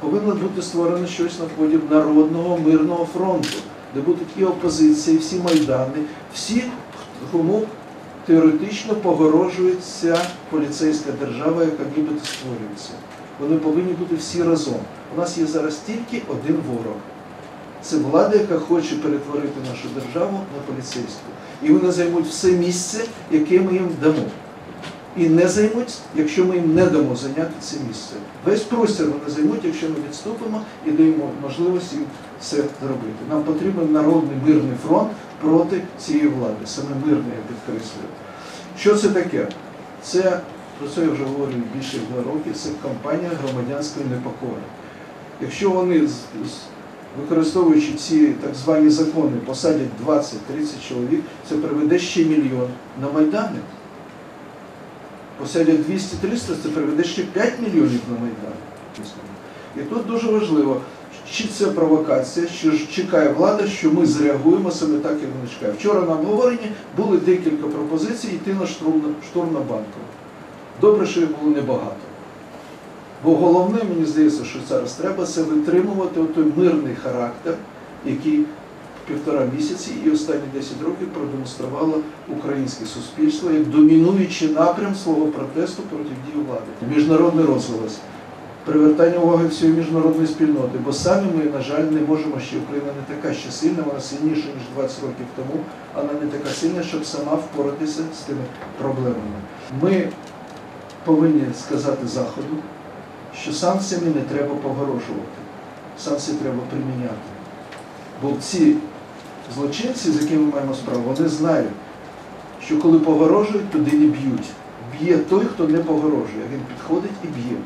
повинно бути створено щось на ході народного мирного фронту, де будуть і опозиція, і всі майдани, всі, кому теоретично погорожується поліцейська держава, яка нібито створюється. Вони повинні бути всі разом. У нас є зараз тільки один ворог. Це влада, яка хоче перетворити нашу державу на поліцейську. І вони займуть все місце, яке ми їм дамо. І не займуть, якщо ми їм не дамо зайняти це місце. Весь простір вони займуть, якщо ми відступимо і даємо можливість їм це зробити. Нам потрібен народний мирний фронт проти цієї влади, саме мирний, я підкреслюю. Що це таке? Це, про це я вже говорю більше два роки, це кампанія громадянської непокори. Якщо вони, використовуючи ці так звані закони, посадять 20-30 чоловік, це приведе ще мільйон на Майдани. Посадять 200-300, це приведе ще 5 мільйонів на Майдан. І тут дуже важливо, чи це провокація, що ж чекає влада, що ми зреагуємо саме так, як вони чекають. Вчора на обговоренні були декілька пропозицій йти на штурм, штурм на банку. Добре, що їх було небагато. Бо головне, мені здається, що зараз треба це витримувати той мирний характер, який півтора місяці і останні 10 років продемонструвало українське суспільство як домінуючий напрям свого протесту проти дії влади. Міжнародний розголос, привертання уваги всієї міжнародної спільноти, бо самі ми, на жаль, не можемо ще Україна не така ще сильна, вона сильніша ніж 20 років тому, вона не така сильна, щоб сама впоратися з тими проблемами. Ми повинні сказати Заходу, що санкціями не треба погорожувати, санкції треба приміняти. Бо ці злочинці, з якими ми маємо справу, вони знають, що коли погорожують, туди не б'ють. Б'є той, хто не погорожує. Він підходить і б'є.